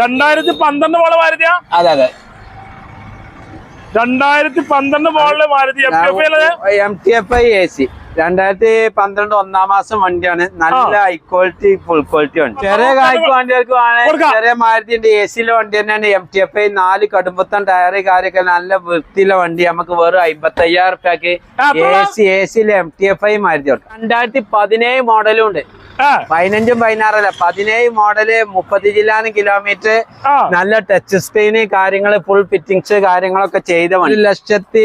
രണ്ടായിരത്തി പന്ത്രണ്ട് മോളെ മാരുതിയാ? അതെ അതെ. രണ്ടായിരത്തി പന്ത്രണ്ട് മോളിൽ Maruti M P F M T F I A C രണ്ടായിരത്തി പന്ത്രണ്ട് ഒന്നാം മാസം വണ്ടിയാണ്. നല്ല ഹൈ ക്വാളിറ്റി ഫുൾ ക്വാളിറ്റി വണ്ടി. ചെറിയ കായ്ക്ക് വണ്ടികൾക്ക് വേണേ കൊടുക്കാം. ചെറിയ മാരുതിന്റെ എ സിയിലെ വണ്ടി തന്നെയാണ് എം ടി എഫ് ഐ നാല് കടുമ്പത്തൻ ടയറ് കാര്യമൊക്കെ നല്ല വൃത്തിയിലെ വണ്ടി. നമുക്ക് വെറും അമ്പത്തി അയ്യായിരം റുപ്യക്ക് എ സി എ സിയിലെ M T F I Maruti ഉണ്ട് രണ്ടായിരത്തി പതിനേഴ് മോഡലും ഉണ്ട്. പതിനഞ്ചും പതിനാറല്ല. പതിനേഴ് മോഡൽ മുപ്പത്തി ജില്ലാനും കിലോമീറ്റർ നല്ല ടച്ച് സ്ക്രീന് കാര്യങ്ങൾ ഫുൾ ഫിറ്റിങ്സ് കാര്യങ്ങളൊക്കെ ചെയ്ത ഒരു ലക്ഷത്തി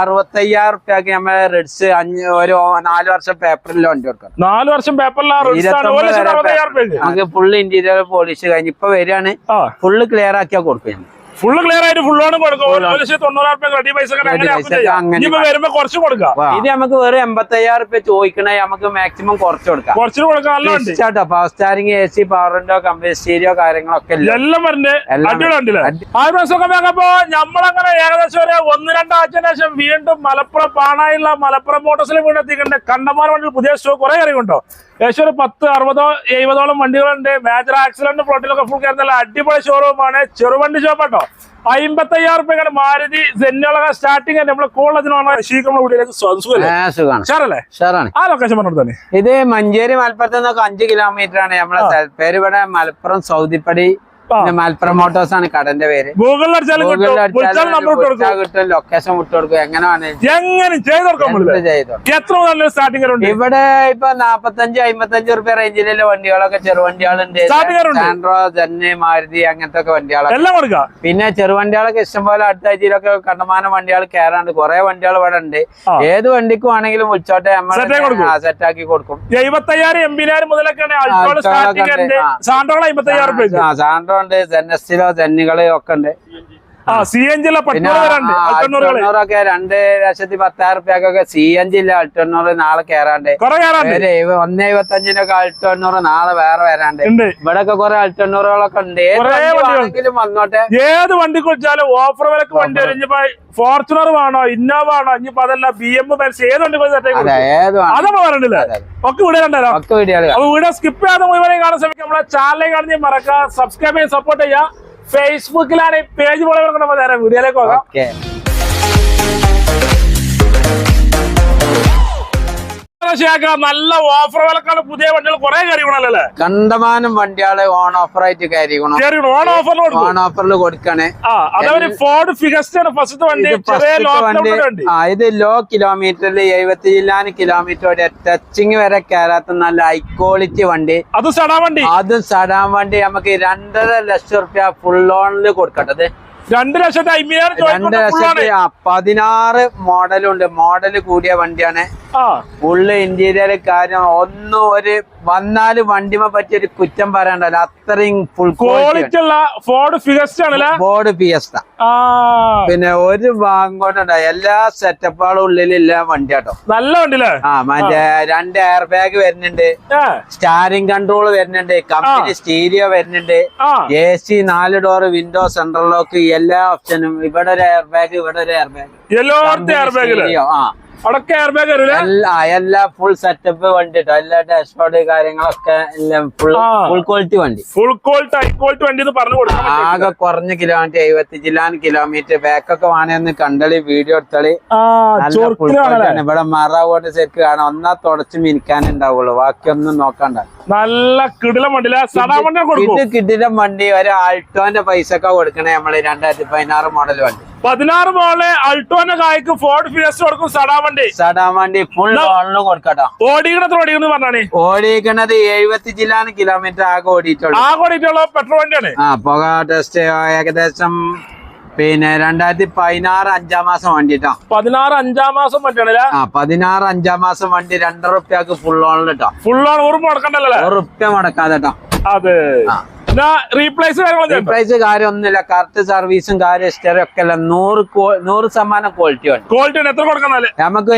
അറുപത്തി അയ്യായിരം റുപ്യക്ക് നമ്മളെ റെഡ്സ് അഞ്ച് ഒരു നാല് വർഷം പേപ്പറിൽ വണ്ടി കൊടുക്കണം. നാല് വർഷം പേപ്പറിലാണ് നമുക്ക് ഫുൾ ഇന്റീരിയർ പോളിഷ് കഴിഞ്ഞ് ഇപ്പൊ വരികയാണ്. ഫുള്ള് ക്ലിയർ ആക്കിയാ കൊടുക്കും ഫുള്ള് ക്ലിയർ ആയിട്ട് ഫുൾ ഓൺ കൊടുക്കും ഒരു ലക്ഷത്തി തൊണ്ണൂറായിരം റുപ്യ റെഡി പൈസ അങ്ങനെ ആക്കും പൈസ. ചെയ്യാം. അങ്ങനെ ഇനിയിപ്പോ വരുമ്പോ കുറച്ച് കൊടുക്കാം. ഇത് നമുക്ക് വേറെ എൺപത്തി അയ്യായിരം റുപ്യ ചോദിക്കണേ നമുക്ക് മാക്സിമം കുറച്ച് കൊടുക്കാം. കുറച്ച് കൊടുക്കാം കേട്ടോ power steering A C power window company stereo കാര്യങ്ങളൊക്കെ എല്ലാം വരണ്ട്. നമ്മളങ്ങനെ ഏകദേശം ഒരു ഒന്ന് രണ്ടാഴ്ചന് ശേഷം വീണ്ടും മലപ്പുറം പാണായുള്ള മലപ്പുറം മോട്ടോഴ്സിൽ വീണ്ടും എത്തിക്കണ്ട് കണ്ടമാർ വണ്ടിയിൽ പുതിയ സ്റ്റോക്ക് കുറെ കാര്യമുണ്ടോ ഏകദേശം ഒരു പത്ത് അറുപതോ എഴുപതോളം വണ്ടികളുണ്ട്. മേജർ ആക്സിഡന്റ് പ്ലോട്ടിലൊക്കെ ഫുൾ കയറുന്ന അടിപൊളി ഷോറൂമാണ് ചെറുവണ്ടി ഷോപ്പ് കേട്ടോ അമ്പത്തി അയ്യായിരം റുപ്യ മാരുതി സെന്നുകളൊക്കെ സ്റ്റാർട്ടിങ് നമ്മളെ കോളേജിനാണ് വീട്ടിലേക്ക് ആ, ലൊക്കേഷൻ പറഞ്ഞു തന്നെ ഇത് മഞ്ചേരി മലപ്പുറത്ത് നിന്നൊക്കെ അഞ്ച് കിലോമീറ്റർ ആണ് നമ്മളെ പേര് ഇവിടെ മലപ്പുറം സൗദിപ്പടി. പിന്നെ മലപ്പുറം മോട്ടോഴ്സ് ആണ് കടന്റെ പേര്. ഗൂഗിളിൽ കിട്ടും. ലൊക്കേഷൻ വിട്ടു കൊടുക്കും. എങ്ങനെ എങ്ങനെ എത്ര നല്ല സ്റ്റാർട്ടിംഗ് ഇവിടെ ഇപ്പൊ നാപ്പത്തഞ്ച് അമ്പത്തഞ്ച് റുപ്യ റേഞ്ചിലുള്ള വണ്ടികളൊക്കെ ചെറുവണ്ടികളുണ്ട്. സാൻഡ്രോ ജെന്ന് മാരുതി അങ്ങനത്തെ ഒക്കെ വണ്ടികളൊക്കെ. പിന്നെ ചെറുവണ്ടികളൊക്കെ ഇഷ്ടംപോലെ അടുത്ത ആഴ്ചയിലൊക്കെ കണ്ടമാനം വണ്ടികൾ കയറാണ്ട് കുറെ വണ്ടികൾ ഇവിടെ ഉണ്ട്. ഏത് വണ്ടിക്കും ആണെങ്കിലും ഉച്ചോട്ടെ സെറ്റ് ആക്കി കൊടുക്കും. എഴുപത്തയ്യായിരം എൺപതിനായിരം മുതലൊക്കെയാണ് അൾട്ടോൾ ഉണ്ട്. ജെന്നസ്റ്റിലോ ജെന്നുകൾ ഒക്കെ ഉണ്ട് സി എൻ ജിയിലെ അൾട്ടോണൂറൊക്കെ രണ്ട് ലക്ഷത്തി പത്തായിരം റുപ്യക്കൊക്കെ സി എൻ ജി ഇല്ല അൾട്ടോണൂറ് നാളെ കേറാണ്ട്. ഒന്നേ കയറാണ്ട് ഒന്ന് എഴുപത്തഞ്ചിനൊക്കെ അൾട്ടോണൂറ് നാളെ വേറെ വരാണ്ട്. ഇവിടെ ഒക്കെ കുറെ അൾട്ടണ്ണൂറുകളൊക്കെ ഉണ്ട്. വന്നോട്ടെ. ഏത് വണ്ടി കുറിച്ചാലും ഓഫർ വിലക്ക് വണ്ടി ഇനിയിപ്പോ ഫോർച്യൂണർ വേണോ ഇന്നോവ ആണോ ഇനിയിപ്പോ അതല്ല ബി എം ബെൻസ് ഏത് വണ്ടി അതൊക്കെ പറഞ്ഞില്ലേ. ഒക്കെ വീഡിയോ സ്കിപ്പ് ചെയ്യാതെ മുഴുവനെ കാണാൻ ശ്രമിക്കാം നമ്മളെ ചാനലിൽ കാണുന്ന മറക്കുക സബ്സ്ക്രൈബ് ചെയ്യാൻ സപ്പോർട്ട് ചെയ്യാം ഫേസ്ബുക്കിലാണ് പേജ് പോലെ നേരെ വീഡിയോയിലേക്ക് പോകാം. നല്ല ഓഫർ വിലക്കാണ് പുതിയ വണ്ടികൾ കുറെ കയറിക്കണല്ലേ കണ്ടമാനം വണ്ടികൾ ഓൺ ഓഫർ ആയിട്ട് കയറിക്കണം. കയറി ഓൺ ഓഫറിൽ ഓൺ ഓഫറിൽ കൊടുക്കണേ. ആ അതവര് ഫോർഡ് ഫിഗസ്റ്റ് ഫസ്റ്റ് വണ്ടി. വണ്ടി. ആ ഇത് ലോ കിലോമീറ്ററിൽ എഴുപത്തി ജില്ലാന് കിലോമീറ്റർ വരെ ടച്ചിങ് വരെ കയറാത്ത നല്ല ഹൈ ക്വാളിറ്റി വണ്ടി. അത് സടാൻ വണ്ടി. അതും സടാൻ വണ്ടി. നമുക്ക് രണ്ടര ലക്ഷം റുപ്യ ഫുൾ ഓണിൽ കൊടുക്കട്ടത് രണ്ട് ലക്ഷത്തി അമ്പതിനായിരം രണ്ട്. ലക്ഷത്തി പതിനാറ് മോഡലുണ്ട്. മോഡൽ കൂടിയ വണ്ടിയാണ്. ഫുള്ള് ഇന്റീരിയർ കാര്യം ഒന്നും ഒരു വന്നാൽ വണ്ടിമെ പറ്റിയ ഒരു കുറ്റം പറയണ്ടല്ലോ. അത്രയും ഫുൾ ക്വാളിറ്റി ഉള്ള ഫോർഡ് ഫിഗസ്റ്റ് ആണല്ലേ? ബോർഡ് ഫിയസ്റ്റ പിന്നെ ഒരു ഭാഗം കൊണ്ടുണ്ട എല്ലാ സെറ്റപ്പുകളും ഉള്ളിലില്ല വണ്ടി കേട്ടോ നല്ല വണ്ടി ആ മറ്റേ രണ്ട് എയർ ബാഗ് വരുന്നുണ്ട് സ്റ്റാരിങ് കൺട്രോൾ വരുന്നുണ്ട്. കമ്പനി സ്റ്റീരിയോ വരുന്നുണ്ട്. എ സി നാല് ഡോർ വിൻഡോ സെൻട്രൽ ലോക്ക് എല്ലാ ഓപ്ഷനും ഇവിടെ ഒരു എയർ ബാഗ് ഇവിടെ ഒരു എയർ ബാഗ് എല്ലായിടത്തും എയർ ബാഗിൽ ആ. എല്ലാ ഫുൾ സെറ്റപ്പ് വണ്ടി എല്ലാ ഡാഷ്ബോർഡ് കാര്യങ്ങളൊക്കെ എല്ലാം ഫുൾ ഫുൾ ക്വാളിറ്റി വണ്ടി. ഫുൾ ക്വാളിറ്റി ഹൈ ക്വാളിറ്റി വണ്ടി പറഞ്ഞു കൊടുക്കും ആകെ കുറഞ്ഞ കിലോമീറ്റർ എഴുപത്തി ജില്ലാൻ കിലോമീറ്റർ ബാക്കൊക്കെ വേണമെന്ന് കണ്ടളി വീഡിയോ എടുത്തളി. ഇവിടെ മറാവോട്ട് ശരിക്ക് കാണാം. ഒന്നാ തുടച്ച് മിനിക്കാനുണ്ടാവുള്ളൂ. ബാക്കിയൊന്നും നോക്കണ്ട. നല്ല കിടിലം വണ്ടി കിട്ടിയ വണ്ടി. ഒരു ആൾട്ടോന്റെ പൈസ ഒക്കെ കൊടുക്കണേ നമ്മൾ രണ്ടായിരത്തി പതിനാറ് മോഡൽ വണ്ടി. പതിനാറ് മോളെ അൾട്ടോന്റെ കായ്ക്ക് ഫോർഡ് ഫിയസ്റ്റ് കൊടുക്കും സടാ വണ്ടി. സടാ വണ്ടി ഫുൾ ഓണിന് കൊടുക്കട്ടോ. ഓടിക്കണത്ര ഓടിക്കുന്നു പറഞ്ഞാണ്. ഓടിക്കണത് എഴുപത്തി ജില്ലാന്ന് കിലോമീറ്റർ ആകെ ഓടിയിട്ടുള്ളൂ. ആകെ ഓടിയിട്ടുള്ള പെട്രോൾ വണ്ടിയാണ്. ആ പുക ടെസ്റ്റ് ഏകദേശം പിന്നെ രണ്ടായിരത്തി പതിനാറ് അഞ്ചാം മാസം വണ്ടിട്ടോ. പതിനാറ് അഞ്ചാം മാസം വണ്ടിയാണല്ലേ ആ പതിനാറ് അഞ്ചാം മാസം വണ്ടി രണ്ടര റുപ്യക്ക് ഫുൾ ഓണിൽ കേട്ടോ ഫുൾ ഓൺ ഒരു മുടക്കണ്ടല്ലേ റുപ്യ മുടക്കാതെ കേട്ടോ അതെ. ആ. റീപ്ലേസ്. പ്രൈസ് കാര്യം ഒന്നുമില്ല കറക്റ്റ് സർവീസും കാര്യം ഹിസ്റ്ററി ഒക്കെ അല്ല. നൂറ് നൂറ് ശതമാനം ക്വാളിറ്റി ഉണ്ട് ക്വാളിറ്റി എത്ര കൊടുക്കുന്നാൽ നമുക്ക്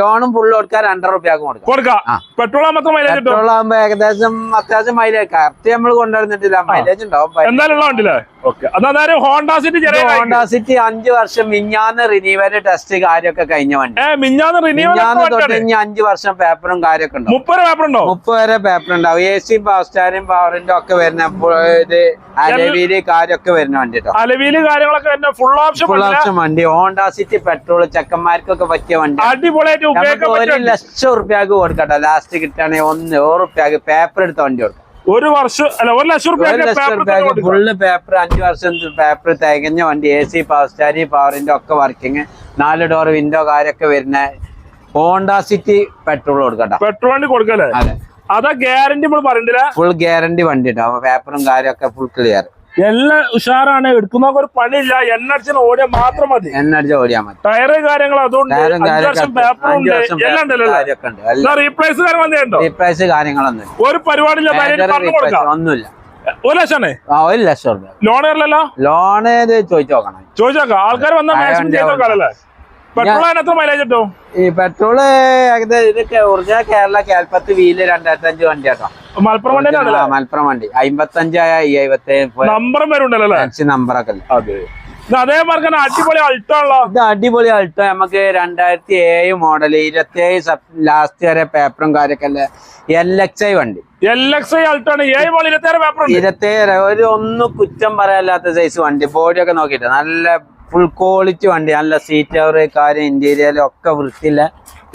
ലോണും ഫുള്ള് കൊടുക്കാൻ രണ്ടര റുപ്യാക്കും കൊടുക്കാം. കൊടുക്കാം. പെട്രോൾ പെട്രോൾ ആകുമ്പോ ഏകദേശം അത്യാവശ്യം മൈലേജ് കറക്റ്റ് നമ്മൾ കൊണ്ടുവരുന്നിട്ടില്ല. മൈലേജ് ഉണ്ടാവും. എന്തായാലും ഹോണ്ട സിറ്റി ഹോണ്ട സിറ്റി അഞ്ചു വർഷം മിഞ്ഞാന്ന് റിനീവൽ ടെസ്റ്റ് കാര്യമൊക്കെ കഴിഞ്ഞ വണ്ടി. മിഞ്ഞാന്ന് മിഞ്ഞാന്ന് തൊട്ട് ഇനി അഞ്ചു വർഷം പേപ്പറും കാര്യമൊക്കെ ഉണ്ടാവും. മുപ്പത് പേപ്പർ ഉണ്ടോ? മുപ്പത് വരെ പേപ്പർ ഉണ്ടാവും. എ സി പവർ സ്റ്റാരും പവറിന്റെ ഒക്കെ വരുന്ന കാര്യൊക്കെ ഇത് അലവിൽ കാര്യമൊക്കെ വരുന്ന വണ്ടി കേട്ടോ അലവിൽ കാര്യങ്ങളൊക്കെ തന്നെ ഫുൾ ഓപ്ഷൻ ഫുൾ ഓപ്ഷൻ വണ്ടി. ഹോണ്ട സിറ്റി പെട്രോൾ ചെക്കന്മാർക്കൊക്കെ പറ്റിയ വണ്ടി അടിപൊളിയായിട്ട് ഒരു ലക്ഷം ഉറുപ്പ്യാക്ക് കൊടുക്കട്ടെ. ലാസ്റ്റ് കിട്ടുകയാണെങ്കിൽ ഒന്ന് ഒരു ഉറുപ്പ്യാക്ക് പേപ്പർ എടുത്ത വണ്ടി കൊടുക്കാം. ഒരു വർഷം അല്ല ഒരു ലക്ഷം റുപ്യ ഫുള്ള് പേപ്പർ അഞ്ചു വർഷം പേപ്പർ തികഞ്ഞ വണ്ടി. എ സി പവർ സ്റ്റാരി പവറിന്റെ ഒക്കെ വർക്കിങ് നാല് ഡോർ വിൻഡോ കാര്യൊക്കെ വരുന്ന ഹോണ്ട സിറ്റി പെട്രോൾ കൊടുക്കട്ടെ. പെട്രോൾ കൊടുക്കല്ലേ? അതെ. അതാ ഗ്യാരണ്ടി നമ്മൾ പറയണ്ടില്ല. ഫുൾ ഗ്യാരണ്ടി വണ്ടി പേപ്പറും കാര്യമൊക്കെ ഫുൾ ക്ലിയർ എല്ലാം ഉഷാറാണ്. എടുക്കുന്ന ഒരു പണിയില്ല. എണ്ണ ഓടിയാൽ മാത്രം മതി. എണ്ണ ഓടിയാൽ മതി. ടയറ് കാര്യങ്ങൾ അതുകൊണ്ട് റീപ്ലേസ് കാര്യം വന്നിട്ടുണ്ടോ റീപ്രൈസ് കാര്യങ്ങളൊന്നും ഇല്ല. ഒരു പരിപാടിയില്ല. കൊടുക്കാം. ഒന്നുമില്ല. ഒരു ലക്ഷം ആ ഒരു ലക്ഷം ലോൺ ഇത് ചോദിച്ചു നോക്കണം. ചോദിച്ചോക്കാം ആൾക്കാർ വന്നാൽ മാക്സിമം ചെയ്ത് പെട്രോൾ മൈലേജ് കിട്ടും? ഈ പെട്രോൾ ഒറിജിനൽ കേരള കേൽപ്പത്ത് വീൽ രണ്ടായിരത്തി അഞ്ച് വണ്ടി കേട്ടോ മലപ്പുറം വണ്ടി മലപ്പുറം വണ്ടി. അമ്പത്തഞ്ചായ ഈ അമ്പത്തി നമ്പറും നമ്പറൊക്കെ അതെ. തന്നെ അടിപൊളി അൾട്ടോ ഇത് അടിപൊളി അൾട്ടോ നമുക്ക് രണ്ടായിരത്തി ഏഴ് മോഡൽ ഇരുപത്തി ഏഴ് ലാസ്റ്റ് വരെ പേപ്പറും കാര്യമൊക്കെ അല്ലേ എൽ എക്സ് ഐ വണ്ടി. എൽ എക്സ് ഐ അൾട്ടോ ഇരുപത്തി ഏഴ് ഒരു ഒന്നും കുറ്റം പറയാല്ലാത്ത സൈസ് വണ്ടി. ബോഡിയൊക്കെ നോക്കിയിട്ട് നല്ല ഫുൾ ക്വാളിറ്റി വണ്ടി. നല്ല സീറ്റ് കവർ കാര്യം ഇന്റീരിയലും ഒക്കെ വൃത്തിയില്ല.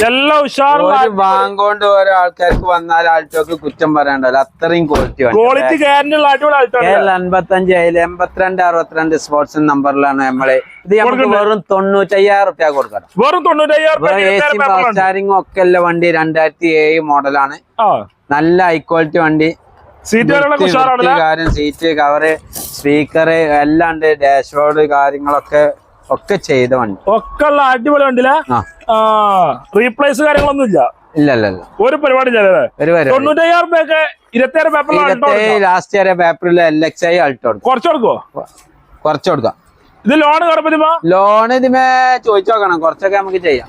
എല്ലാ ഉഷാറുള്ള വാങ്ങിക്കൊണ്ട് വാങ്ങോണ്ട് ഓരോ ആൾക്കാർക്ക് വന്നാൽ ആൾക്കാർക്ക് കുറ്റം പറയണ്ടല്ലോ. അത്രയും ക്വാളിറ്റി ക്വാളിറ്റി കേരള അൻപത്തഞ്ച് അതിൽ എൺപത്തിരണ്ട് അറുപത്തിരണ്ട് സ്പോർട്സ് നമ്പറിലാണ് നമ്മൾ. ഇത് നമുക്ക് വെറും തൊണ്ണൂറ്റയ്യായിരം റുപ്യ കൊടുക്കണം. വെറും തൊണ്ണൂറ്റയ്യായിരം വെറും എ സി പേപ്പർ ഒക്കെ ഉള്ള വണ്ടി രണ്ടായിരത്തി ഏഴ് മോഡലാണ് നല്ല ഹൈ ക്വാളിറ്റി വണ്ടി. സീറ്റ് കാര്യം സീറ്റ് കവറ് സ്പീക്കർ എല്ലാം ഡാഷ് ഡാഷ്ബോർഡ് കാര്യങ്ങളൊക്കെ ഒക്കെ ചെയ്ത വണ്ടി. ഒക്കെ ഉള്ള അടിപൊളി വണ്ടിയിലെ? റീപ്ലേസ് കാര്യങ്ങളൊന്നും ഇല്ല ഇല്ല ഇല്ല. ഇല്ല ഒരു പരിപാടി തൊണ്ണൂറ്റയ്യായിരം രൂപയൊക്കെ ഇരുപത്തേഴ് പേപ്പറിൽ ലാസ്റ്റ് പേപ്പറിൽ എൽ എക്സ് ഐ അൾട്ടോ കുറച്ച് കൊടുക്കുവോ? കുറച്ച് കൊടുക്കാം. ഇത് ലോൺ കടപ്പതിമ ലോൺ ഇതിമേ ചോദിച്ചോക്കണം കുറച്ചൊക്കെ നമുക്ക് ചെയ്യാം.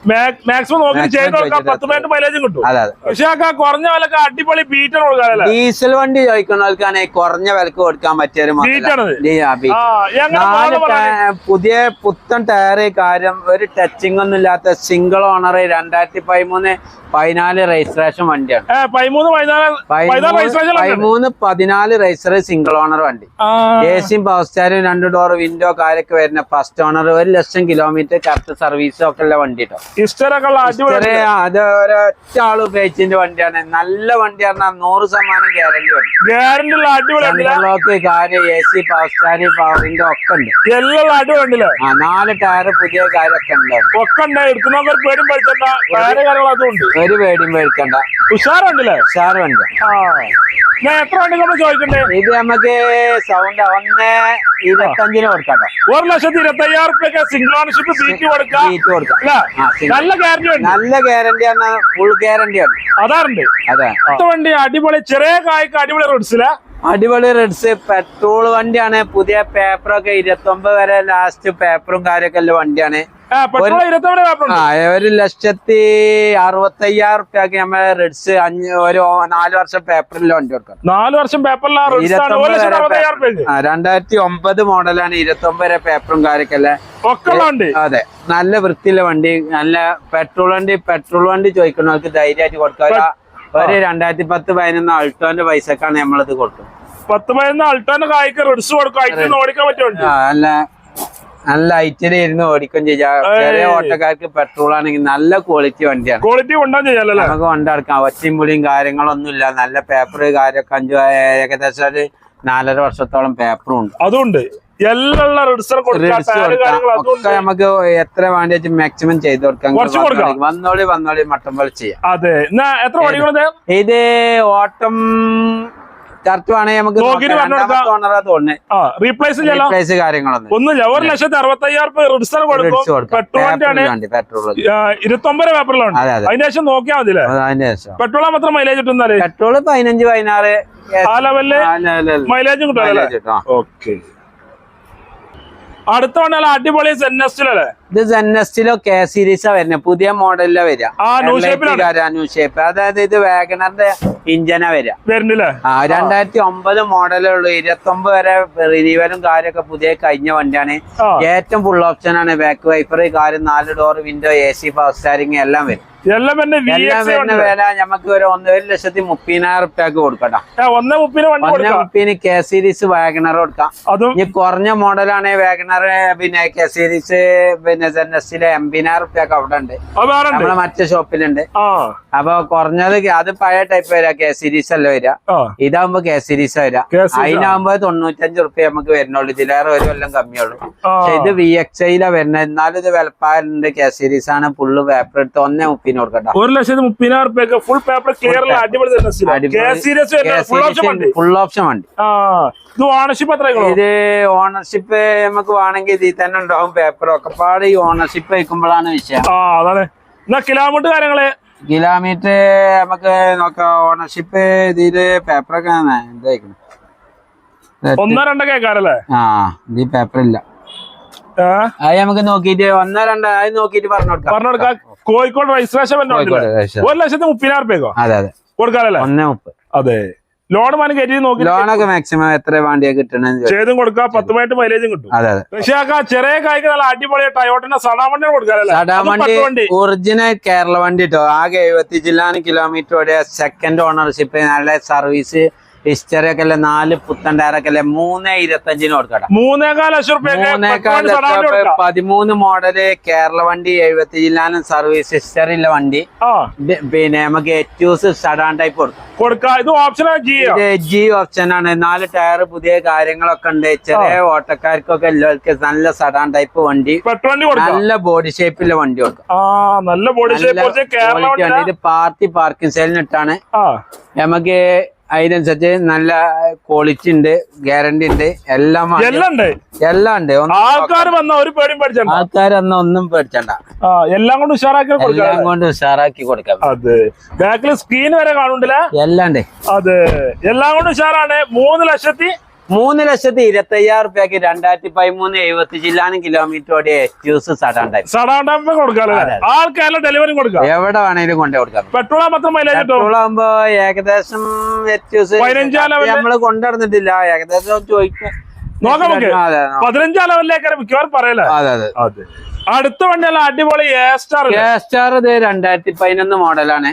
മാക്സിമം നോക്കി ചെയ്ത് പത്ത് മിനിറ്റ് മൈലേജും കിട്ടും. അതെ പക്ഷേ കുറഞ്ഞ വിലക്ക് അടിപൊളി ബീറ്റർ കൊടുക്കാനല്ലേ ഡീസൽ വണ്ടി ചോദിക്കുന്നവർക്കാണ് കുറഞ്ഞ വിലക്ക് കൊടുക്കാൻ പറ്റിയ ഒരു model ആ. ബീറ്റാണത്? ഈ, ആ, ബീറ്റ്. ആ എങ്ങനെ നാല് model പറയാൻ? ടയ- പുതിയ പുത്തൻ ടയർ കാര്യം ഒരു ടച്ചിങ് ഒന്നും ഇല്ലാത്ത സിംഗിൾ ഓണർ രണ്ടായിരത്തി പതിമൂന്ന് പതിനാല് രജിസ്ട്രേഷൻ വണ്ടിയാണ്. പതിമൂന്ന് പതിനാല് രജിസ്റ്റർ സിംഗിൾ ഓണർ വണ്ടി. എ സിയും പവർ സ്റ്റാരും രണ്ട് ഡോർ വിൻഡോ കാര്യമൊക്കെ വരുന്ന ഫസ്റ്റ് ഓണർ ഒരു ലക്ഷം കിലോമീറ്റർ കറക്റ്റ് സർവീസും ഒക്കെ ഉള്ള വണ്ടി കേട്ടോ അത് ഒരൊറ്റ ആൾ ഉപയോഗിച്ചതിന്റെ വണ്ടിയാണ്. നല്ല വണ്ടി പറഞ്ഞാൽ നൂറ് ശതമാനം ഗ്യാരണ്ടി കാര്യം എ സി പവർ സ്റ്റാരി പവറിന്റെ ഒക്കെ ഉണ്ട്. എല്ലാം ആ നാല് ടയർ പുതിയ കാര്യമൊക്കെ ഉണ്ട്. ഒക്കെ വേറെ കാര്യങ്ങൾ അതും ഉണ്ട്. ഒരു പേടിയും പേടിക്കണ്ട. ഉഷാറുണ്ടല്ലേ? ഉഷാറുണ്ട്. വണ്ടി ആ. ഞാൻ എത്ര വണ്ടി നമ്മൾ ചോദിക്കണ്ടേ? ഇത് നമുക്ക് സൗണ്ട് ഒന്ന് ഇരുപത്തഞ്ചിന് കൊടുക്കാട്ടോ ഒരു ലക്ഷത്തി ഇരുപത്തി അയ്യായിരം റുപ്യൊക്കെ കൊടുക്കാം. സീറ്റ് കൊടുക്കാം? നല്ല ഗ്യാരണ്ടി ഉണ്ട്. നല്ല ഗ്യാരണ്ടി ആണ് ഫുൾ ഗ്യാരണ്ടി ആണ്. അതാറുണ്ട്. അതെ. വണ്ടി അടിപൊളി ചെറിയ കായ്ക്ക് അടിപൊളി റോഡ്സില അടിപൊളി റെഡ്സ് പെട്രോൾ വണ്ടിയാണ്. പുതിയ പേപ്പറൊക്കെ ഇരുപത്തി ഒമ്പത് വരെ ലാസ്റ്റ് പേപ്പറും കാര്യമൊക്കെ ഉള്ള വണ്ടിയാണ്. ഒരു ലക്ഷത്തി അറുപത്തയ്യായിരം റുപ്യക്ക് നമ്മളെ റെഡ്സ് അഞ്ച് ഒരു നാല് വർഷം പേപ്പറിൽ വണ്ടി കൊടുക്കാം നാല് വർഷം പേപ്പറിലാണ് രണ്ടായിരത്തി ഒമ്പത് മോഡലാണ് ഇരുപത്തി ഒമ്പത് വരെ പേപ്പറും കാര്യമൊക്കെ അതെ. നല്ല വൃത്തിയുള്ള വണ്ടി നല്ല പെട്രോൾ വണ്ടി. പെട്രോൾ വണ്ടി ചോദിക്കുന്നവർക്ക് ധൈര്യമായിട്ട് കൊടുക്കാം ഒരു- രണ്ടായിരത്തി പത്ത് പതിനൊന്ന് അൾട്ടോന്റെ പൈസക്കാണ് നമ്മളിത് കൊടുക്കും പത്ത് പതിനൊന്ന് അൾട്ടോന്റെ കായ്ക്ക് റിഡ്സ് കൊടുക്കും. ഓടിക്കാൻ വണ്ടി ആ, നല്ല ഐറ്റിൽ ഇരുന്ന് ഓടിക്കും ചെയ്യാം. ചെറിയ ഓട്ടക്കാർക്ക് പെട്രോൾ ആണെങ്കിൽ നല്ല ക്വാളിറ്റി വണ്ടിയാണ്. ക്വാളിറ്റി നമുക്ക് കൊണ്ടെടുക്കാം ഒച്ചയും പുളിയും കാര്യങ്ങളൊന്നും ഇല്ല. നല്ല പേപ്പർ കാര്യമൊക്കെ അഞ്ചു ഏകദേശം ഒരു നാലര വർഷത്തോളം പേപ്പറും ഉണ്ട്. അതുണ്ട്. എല്ലാം കൊടുക്കാം. നമുക്ക് എത്ര വേണ്ടി മാക്സിമം ചെയ്ത് കൊടുക്കാം. വന്നോളി, വന്നോളി മട്ടം പോലെ ചെയ്യാം. അതെ. എത്ര ഇത്? ഓട്ടം റീപ്ലേസ് കാര്യങ്ങളൊന്നും ഒന്നുമില്ല. ഒരു ലക്ഷത്തി റിഡ്സൺ കൊടുക്കും. പെട്രോൾ പെട്രോൾ ശേഷം. നോക്കിയാൽ മതില്ലേ പെട്രോൾ മാത്രം മൈലേജ് കിട്ടുന്നാൽ പെട്രോൾ പതിനഞ്ച് പതിനാറ് ആ ലെവലിൽ. മൈലേജും കിട്ടും. ഓക്കെ അടുത്ത വണ്ടിയല്ല അടിപൊളി സെന്നസ്റ്റിലല്ലേ ഇത് ജെന്നസ്റ്റിലോ കെ സീരീസാ വരുന്നത് പുതിയ മോഡലിലാ വരിക അതായത് ഇത് വാഗണറിന്റെ ഇഞ്ചനാ വരിക ആ രണ്ടായിരത്തി ഒമ്പത് മോഡലേ ഉള്ളൂ. ഇരുപത്തി ഒമ്പത് വരെ റിനീവലും കാര്യമൊക്കെ പുതിയ കഴിഞ്ഞ വണ്ടിയാണ്. ഏറ്റവും ഫുൾ ഓപ്ഷൻ ആണ്. ബാക്ക് വൈഫർ കാര്യം നാല് door window A C power steering എല്ലാം വരും. എല്ലാം വരുന്ന വില നമുക്ക് ഒരു ഒന്ന് ഒരു ലക്ഷത്തി മുപ്പതിനായിരം റുപ്യക്ക് കൊടുക്കട്ടെ ഒന്നേ മുപ്പതിന് കെ സീരീസ് വാഗണർ കൊടുക്കാം. ഇനി കുറഞ്ഞ മോഡലാണ് വാഗണർ പിന്നെ കെ സീരീസ് പിന്നെ ജെന്നസിലെ എൺപതിനായിരം റുപ്യക്ക് അവിടെ ഉണ്ട് അവിടെ ഉണ്ട് നമ്മളെ മറ്റേ ഷോപ്പിലുണ്ട്. അപ്പൊ കുറഞ്ഞത് അത് പഴയ ടൈപ്പ് വരാ കെ സീരീസ് അല്ല വരിക ഇതാവുമ്പോ കെ സീരീസ് വരാം. അതിനാവുമ്പോ തൊണ്ണൂറ്റഞ്ച് റുപ്യ നമുക്ക് വരുന്നുള്ളൂ. ഇതിലേറെ ഒരു കൊല്ലം കമ്മിയുള്ളൂ. പക്ഷെ ഇത് വി എക്സ് ഐയിലാ വരുന്നത്. എന്നാലും ഇത് വെലപ്പാലുണ്ട് കെ സീരീസ് ആണ്. ഫുള്ള് പേപ്പർ എടുത്ത് ഒന്നേ മുപ്പിന് കൊടുക്കട്ടോ. ഒരു ലക്ഷത്തി മുപ്പതിനായിരം full paper clear full option വണ്ടി ഇത് ഓണർഷിപ്പ് നമുക്ക് വേണമെങ്കിൽ ഇതിൽ തന്നെ ഉണ്ടാവും. പേപ്പർ ഒക്കെ പാട് ഈ ഓണർഷിപ്പ് വയ്ക്കുമ്പോഴാണ് വിഷയം. ആ അതാണ്. എന്നാ കിലോമീറ്റർ കാര്യങ്ങൾ? കിലോമീറ്റർ നമുക്ക് നോക്കാം. ഓണർഷിപ്പ് ഇതിൽ പേപ്പറൊക്കെ എന്തായിരിക്കണം ഒന്നോ രണ്ടോ കേക്കാറല്ലേ ആ ഇത് പേപ്പർ ഇല്ല. അത് നമുക്ക് നോക്കിട്ട് ഒന്നോ രണ്ടോ അത് നോക്കിട്ട് പറഞ്ഞു പറഞ്ഞോടുക്ക കോഴിക്കോട് രജിസ്ട്രേഷൻ. ഒരു ലക്ഷത്തി മുപ്പതിനായിരം അതെ. കൊടുക്കാറല്ലേ? ഒന്നേ മുപ്പത്. അതെ. ലോൺ മണി കയറ്റി നോക്കി ലോണൊക്കെ മാക്സിമം എത്ര വേണ്ടിയാ ചോദിച്ചു. ചെയ്തും കൊടുക്കാം പത്തുമായിട്ട് മൈലേജും കിട്ടും. അതെ ആ ചെറിയ കായ്ക്ക് നല്ല അടിപൊളി ടയോട്ടിന്റെ സടാ വണ്ടി കൊടുക്കാറല്ലേ ഒറിജിനൽ കേരള വണ്ടി കേട്ടോ ആകെ എഴുപത്തി ജില്ലാന് കിലോമീറ്റർ സെക്കൻഡ് ഓണർഷിപ്പ് നല്ല സർവീസ് ഹിസ്റ്ററി ഒക്കെ അല്ലേ നാല് പുത്തൻ ടയറൊക്കെ അല്ലേ മൂന്ന് ഇരുപത്തഞ്ചിന് കൊടുക്കട്ടെ മൂന്നേകാൽ ലക്ഷം പതിമൂന്ന് മോഡൽ കേരള വണ്ടി എഴുപത്തി ജില്ലാനും സർവീസ് ഹിസ്റ്ററിയുള്ള വണ്ടി. പിന്നെ നമുക്ക് എറ്റൂസ് സഡാൻ ടൈപ്പ് കൊടുക്കാം. ഇത് ഓപ്ഷൻ ജി ഓപ്ഷൻ ആണ്. നാല് ടയർ പുതിയ കാര്യങ്ങളൊക്കെ ഉണ്ട്. ചെറിയ ഓട്ടക്കാർക്കൊക്കെ എല്ലാവർക്കും നല്ല സഡാൻ ടൈപ്പ് വണ്ടി. നല്ല ബോഡി ഷേപ്പിലെ വണ്ടി കൊടുക്കാം. നല്ല ബോഡി ഷേപ്പ് ഇത് പാർട്ടി പാർക്കിംഗ് സെയിലിനിട്ടാണ് നമുക്ക് അതിനനുസരിച്ച് നല്ല ക്വാളിറ്റി ഉണ്ട് ഗ്യാരണ്ടി ഉണ്ട് എല്ലാം എല്ലാം ഉണ്ട്? എല്ലാം ഉണ്ട്. ആൾക്കാർ വന്ന ഒരു പേടിയും പേടിച്ചണ്ട? വന്ന ഒന്നും പേടിച്ചണ്ട. എല്ലാം കൊണ്ട് ഉഷാറാക്കി എല്ലാം കൊണ്ട് ഉഷാറാക്കി കൊടുക്കാം. അതെ. ബാക്കിൽ സ്ക്രീൻ വരെ കാണുന്നില്ല എല്ലാം ഉണ്ട്. അതെ. എല്ലാം കൊണ്ട് ഉഷാറാണ്. മൂന്ന് ലക്ഷത്തി മൂന്ന് ലക്ഷത്തി ഇരുപത്തി അയ്യായിരം റുപ്യക്ക് രണ്ടായിരത്തി പതിമൂന്ന് എഴുപത്തി ജില്ലാനും കിലോമീറ്റർ ഓടിയ എക്സ്ക്യൂസ് സടാണ്ടാമ്പ കൊടുക്കാല്ലേ ആൾക്കാരുടെ ഡെലിവറി കൊടുക്കാം. എവിടെ വേണേലും കൊണ്ടു കൊടുക്കാം. പെട്രോൾ പെട്രോൾ ആകുമ്പോ ഏകദേശം എക്സ്ക്യൂസ്? നമ്മൾ കൊണ്ടുവന്നിട്ടില്ല ഏകദേശം ചോദിക്കാം. നോക്കാം പതിനഞ്ചാം ലെവലിലേക്ക് മിക്കവാറും പറയല്ലേ? അതെ. അതെ. അടുത്ത വണ്ടിയല്ല അടിപൊളി സ്റ്റാർ ഇത് രണ്ടായിരത്തി പതിനൊന്ന് മോഡലാണ്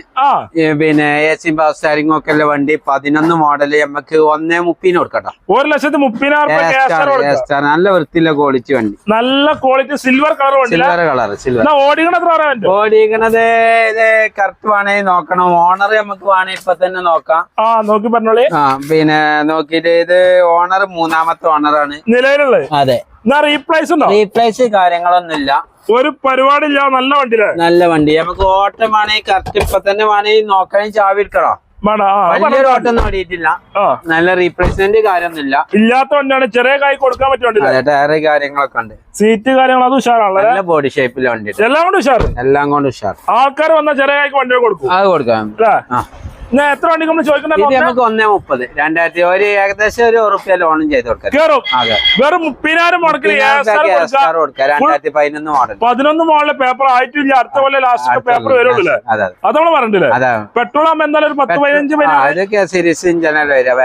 പിന്നെ എ സി പവർ സ്റ്റാരിംഗ് ഒക്കെ ഉള്ള വണ്ടി പതിനൊന്ന് മോഡൽ നമുക്ക് ഒന്നേ മുപ്പതിന് കൊടുക്കട്ടോ. ഒരു ലക്ഷത്തി മുപ്പതിനായിരം നല്ല വൃത്തിയുള്ള ക്വാളിറ്റി വണ്ടി. നല്ല quality silver colour silver colour silver ഓടിക്കണത് ഓടിക്കണത് ഇത് കറക്റ്റ് വേണേ നോക്കണം. ഓണർ നമുക്ക് വേണേ ഇപ്പൊ തന്നെ നോക്കാം. ആ നോക്കി പറഞ്ഞോളി. ആ പിന്നെ നോക്കിട്ട് ഇത് ഓണർ മൂന്നാമത്തെ ഓണറാണ് നിലവിലുള്ളത്? അതെ. എന്നാ റീപ്ലേസ് ഉണ്ടോ? റീപ്ലേസ് കാര്യങ്ങളൊന്നുമില്ല. ഒരു പരിപാടി ഇല്ല നല്ല വണ്ടി നല്ല വണ്ടി. നമുക്ക് ഓട്ടം വേണേ കറക്റ്റ് ഇപ്പൊ തന്നെ വേണേ നോക്കാൻ ചാവി എടുക്കണോ. വലിയൊരു. ഓട്ടം നല്ല റീപ്ലേസ്മെന്റ് കാര്യമൊന്നുമില്ല. ഇല്ലാത്ത വണ്ടിയാണ് ചെറിയ കായ് കൊടുക്കാൻ പറ്റുന്നുണ്ട് ടയർ അതെ ടയറ് കാര്യങ്ങളൊക്കെ ഉണ്ട്. സീറ്റ് കാര്യങ്ങൾ അത് ഉഷാറാണല്ലോ? നല്ല ബോഡി ഷേപ്പിലെ വണ്ടി. എല്ലാം കൊണ്ട് ഉഷാറ്? എല്ലാം കൊണ്ട് ഉഷാർ ആൾക്കാർ വന്ന ചെറിയ കായ്ക്ക് വണ്ടി കൊടുക്കും. അത് കൊടുക്കാം. എത്ര വണ്ടി നമ്മൾ ഇത് ചോദിക്കണ്ട നമുക്ക് ഒന്നേ മുപ്പത്. രണ്ടായിരത്തി ഒരു ഏകദേശം ഒരു ഉറുപ്പ്യ ലോണും ചെയ്ത് കൊടുക്കാം. വെറും മുപ്പതിനായിരം മുടക്കിൽ രണ്ടായിരത്തി പതിനൊന്ന് മോഡൽ പതിനൊന്ന് പേപ്പർ ആയിട്ടില്ല അടുത്ത പോലെ ലാസ്റ്റ് പേപ്പർ വരുള്ളൂ അതെ നമ്മൾ പറഞ്ഞില്ലേ പെട്രോൾ ആകുമ്പോൾ എന്തായാലും ഒരു പത്ത് പതിനഞ്ച് സീരീസ്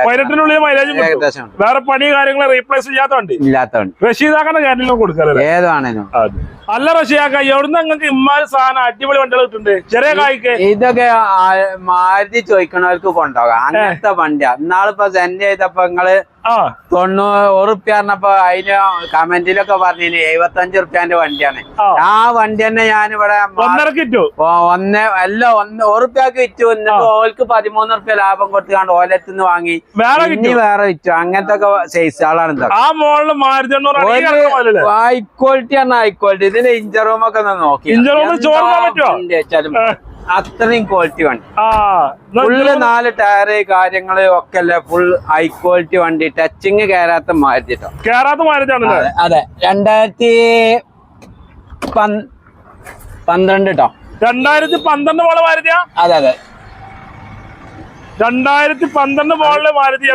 പതിനെട്ടിനുള്ളിൽ മൈലേജും ഏകദേശം. വേറെ പണി കാര്യങ്ങൾ റീപ്ലേസ് ചെയ്യാത്ത വണ്ടി. ഇല്ലാത്തതുണ്ട് റഷീദാക്കന്റെ കാര്യങ്ങളും കൊടുക്കാറല്ലേ ഏതാണേലും. അല്ല റഷ്യാക്ക എവിടുന്ന് നിങ്ങൾക്ക് ഇമ്മാര് സാധനം അടിപൊളി വണ്ടികൾ കിട്ടുന്നുണ്ട്. ചെറിയ കായ്ക്ക് ഇതൊക്കെ മാരുതി ചോദിക്കണവർക്ക് കൊണ്ടുപോകാം. അങ്ങനത്തെ വണ്ടിയാ. ഇന്നാളിപ്പോ സെൻഡ് ചെയ്തപ്പോ നിങ്ങൾ തൊണ്ണൂറ് ഉറുപ്പ്യ പറഞ്ഞപ്പോ അതിന് കമന്റിലൊക്കെ പറഞ്ഞു എഴുപത്തഞ്ച് ഉറുപ്പ്യാന്റെ വണ്ടിയാണ്. ആ. വണ്ടി തന്നെ ഞാനിവിടെ ഇവിടെ ഒന്ന് അല്ല ഒന്ന് ഉറുപ്പ്യാക്ക് വിറ്റു. എന്നിട്ട് ഓൾക്ക് പതിമൂന്ന് ഉറുപ്പ്യ ലാഭം കൊടുത്തുകൊണ്ട് ഓലത്തുനിന്ന് വാങ്ങി. ഇനി വേറെ വിറ്റു. അങ്ങനത്തെ ഒക്കെ സൈസ് ആളാണ് ഹൈക്വാളിറ്റി ഹൈ ക്വാളിറ്റി ആണ് ഹൈ ക്വാളിറ്റി ഇതിന്റെ ഇഞ്ചറൂമൊക്കെ ഒക്കെ ഒന്ന് നോക്കി. Engine അത്രയും ക്വാളിറ്റി വണ്ടി. ഫുള്ള് നാല് ടയറ് കാര്യങ്ങൾ ഒക്കെ അല്ലേ ഫുൾ ഹൈ ക്വാളിറ്റി വണ്ടി ടച്ചിങ് കയറാത്ത മാറ്റിട്ടോ കേരളത്തെ മാരുതി അതെ രണ്ടായിരത്തി പന്ത്രണ്ട് കേട്ടോ രണ്ടായിരത്തി പന്ത്രണ്ട് പോലെ മാരുതിയാ? അതെ അതെ. രണ്ടായിരത്തി പന്ത്രണ്ട് പോലെ Maruti.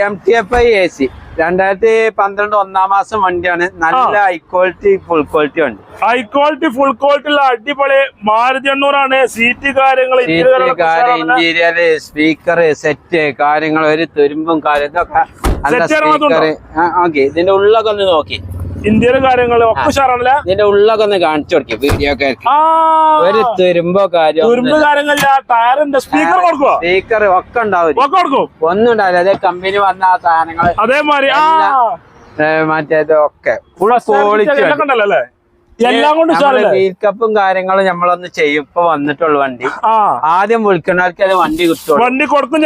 M T F I A C രണ്ടായിരത്തി പന്ത്രണ്ട് ഒന്നാം മാസം വണ്ടിയാണ്. നല്ല ഹൈ ക്വാളിറ്റി ഫുൾ ക്വാളിറ്റി വണ്ടി. ഹൈ ക്വാളിറ്റി ഫുൾ ക്വാളിറ്റി ഉള്ള അടിപൊളി മാരുതി എണ്ണൂറാണ്. സീറ്റ് കാര്യങ്ങൾ ഇന്റീരിയർ സ്പീക്കർ സെറ്റ് കാര്യങ്ങൾ ഒരു തുരുമ്പും കാര്യങ്ങളൊക്കെ ഇതിന്റെ ഉള്ളൊക്കെ ഒന്ന് നോക്കി. ഇന്ത്യയിലെ കാര്യങ്ങളും ഒക്കെ ഉഷാറാണല്ലേ? ഇതിന്റെ ഉള്ളൊക്കെ ഒന്ന് കാണിച്ചു കൊടുക്കും വീഡിയോ ഒക്കെ ഒരു തുരുമ്പോ കാര്യം തുരുമ്പ് കാര്യങ്ങളില്ല ടയറിന്റെ സ്പീക്കർ കൊടുക്കുവോ? സ്പീക്കർ ഒക്കെ ഉണ്ടാവും. ഒക്കെ കൊടുക്കും. ഒന്നും ഉണ്ടാവില്ല. അതേ കമ്പനി വന്ന ആ സാധനങ്ങൾ അതേമാതിരി ആ. മറ്റേത് ഒക്കെ ഫുൾ ക്വാളിറ്റി ഉണ്ടല്ലോ അല്ലേ? എല്ലാം കൊണ്ട് കപ്പും കാര്യങ്ങളും നമ്മളൊന്ന് ചെയ്യും. ഇപ്പൊ വന്നിട്ടുള്ള വണ്ടി. ആദ്യം വിളിക്കണവർക്ക് അത് വണ്ടി കിട്ടും വണ്ടി കൊടുക്കും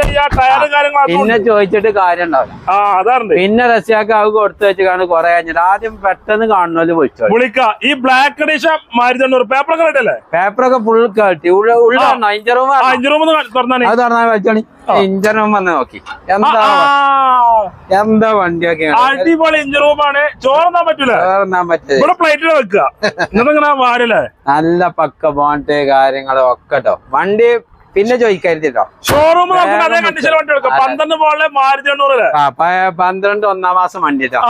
പിന്നെ ചോദിച്ചിട്ട് കാര്യം ഉണ്ടാവില്ല പിന്നെ റഷ്യാക്ക് അത് കൊടുത്തു വെച്ച് കാണും കൊറേ കഴിഞ്ഞിട്ട് ആദ്യം പെട്ടെന്ന് കാണുന്നവര് വിളിച്ചോ വിളിക്ക. ഈ ബ്ലാക്ക് മാരുതി പേപ്പറൊക്കെ ഫുൾ കേട്ടി ഉള്ള ഇഞ്ചർ റൂം അത് തുറന്നാണ്. അത് തുറന്നാൽ വെച്ചോളി ഇഞ്ചർ റൂം വന്ന് നോക്കി. എന്താ എന്താ വണ്ടിയൊക്കെ അടിപൊളി ഇഞ്ചർ റൂമാണ് ചോറന്നാൻ പറ്റൂല? ചോർന്നാൻ പറ്റില്ല ഇവിടെ പ്ലേറ്റിൽ വെക്കുക. എന്നിട്ടിങ്ങനെ വാരല്ലേ നല്ല പക്ക ബോണ്ട് കാര്യങ്ങളും ഒക്കെ കേട്ടോ വണ്ടി പിന്നെ ചോദിക്കരുതിട്ടോ ഷോറൂം പന്ത്രണ്ട് പോളിലെ മാരുതി പ- പന്ത്രണ്ട് ഒന്നാം മാസം വണ്ടി കേട്ടോ.